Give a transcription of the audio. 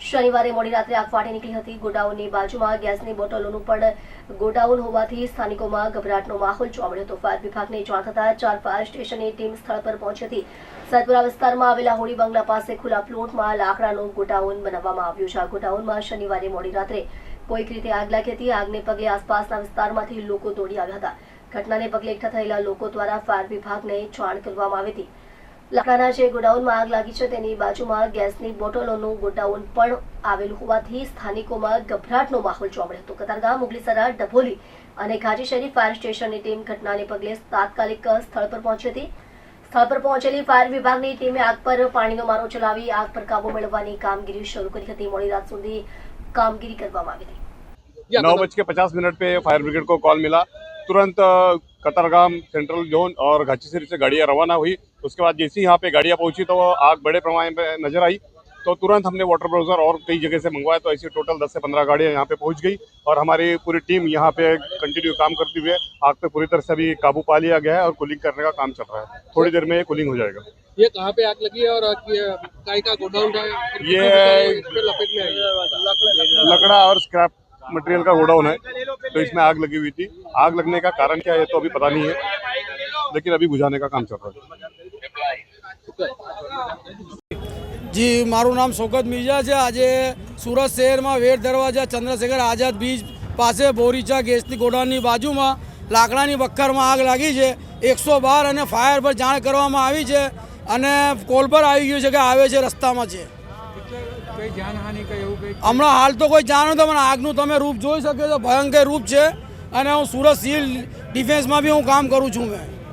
શનિવારે મોડી રાત્રે આગ ફાટી નીકળી હતી. ગોડાઉનની બાજુમાં ગેસની બોટલોનું પણ ગોડાઉન હોવાથી સ્થાનિકોમાં ગભરાટનો માહોલ જોવા મળ્યો. હતો ફાયર વિભાગને જાણ થતાં ચાર ફાયર સ્ટેશનની ટીમ સ્થળ પર પહોંચી હતી. સતપુરા વિસ્તારમાં આવેલા હોળી બંગલા પાસે ખુલ્લા પ્લોટમાં લાકડાનું ગોડાઉન બનાવવામાં આવ્યું છે. આ ગોડાઉનમાં શનિવારે મોડી રાત્રે કોઈક રીતે આગ લાગી હતી. આગને પગલે આસપાસના વિસ્તારમાંથી લોકો દોડી આવ્યા હતા. ઘટનાને પગલે એકઠા થયેલા લોકો દ્વારા ફાયર વિભાગને જાણ કરવામાં આવી હતી. લાકડાના જે ગોડાઉનમાં આગ લાગી છે તેની બાજુમાં ગેસની બોટલોનું ગોડાઉન પણ આવેલું હોવાથી સ્થાનિકોમાં ગભરાટનો માહોલ જોવા મળ્યો હતો કતારગામ મુગલીસરા ડભોલી અને ઘાટીશેરી ફાયર સ્ટેશનની ટીમ ઘટનાને પગલે તાત્કાલિક સ્થળ પર પહોંચી હતી સ્થળ પર પહોંચેલી ફાયર વિભાગની ટીમે આગ પર પાણીનો મારો ચલાવી આગ પર કાબુ મેળવવાની કામગીરી શરૂ કરી હતી મોડી રાત સુધી કામગીરી કરવામાં આવી હતી नौ बज के पचास मिनट पे फायर ब्रिगेड को कॉल मिला तुरंत अ, कतारगाम सेंट्रल जोन और घाटीसरी से गाड़ियाँ रवाना हुई। उसके बाद जैसे ही यहाँ पे गाड़ियाँ पहुँची तो आग बड़े पैमाने पे नज़र आई। तो तुरंत हमने वाटर ब्राउज़र और कई जगह से मंगवाया तो ऐसी टोटल 10 से 15 गाड़ियाँ यहाँ पे पहुँच गई और हमारी पूरी टीम यहाँ पे कंटिन्यू काम करते हुए आग पे पूरी तरह से अभी काबू पा लिया गया है और कूलिंग करने का काम चल रहा है। थोड़ी देर में ये कूलिंग हो जाएगा। ये कहाँ पे आग लगी है और ये काय का गोडाउन था ये- है? लकड़ा और स्क्रैप मटेरियल का गोडाउन है। तो इसमें आग लगी हुई थी आग लगने का कारण क्या है तो अभी पता नहीं है लेकिन अभी बुझाने का काम चल रहा है જી મારું નામ શોકત મિર્ઝા છે આજે સુરત શહેરમાં વેર દરવાજા ચંદ્રશેખર આઝાદ બીચ પાસે બોરીચા ગેસની ગોડાઉનની બાજુમાં લાકડાની બખ્ખરમાં આગ લાગી છે એકસો બાર અને ફાયર પર જાણ કરવામાં આવી છે અને કોલ પર આવી ગયું છે કે આવે છે રસ્તામાં છે હમણાં હાલ તો કોઈ જાણ નથી પણ આગનું તમે રૂપ જોઈ શકો છો ભયંકર રૂપ છે. અને હું સુરત સિવિલ ડિફેન્સમાં બી હું કામ કરું છું મેં.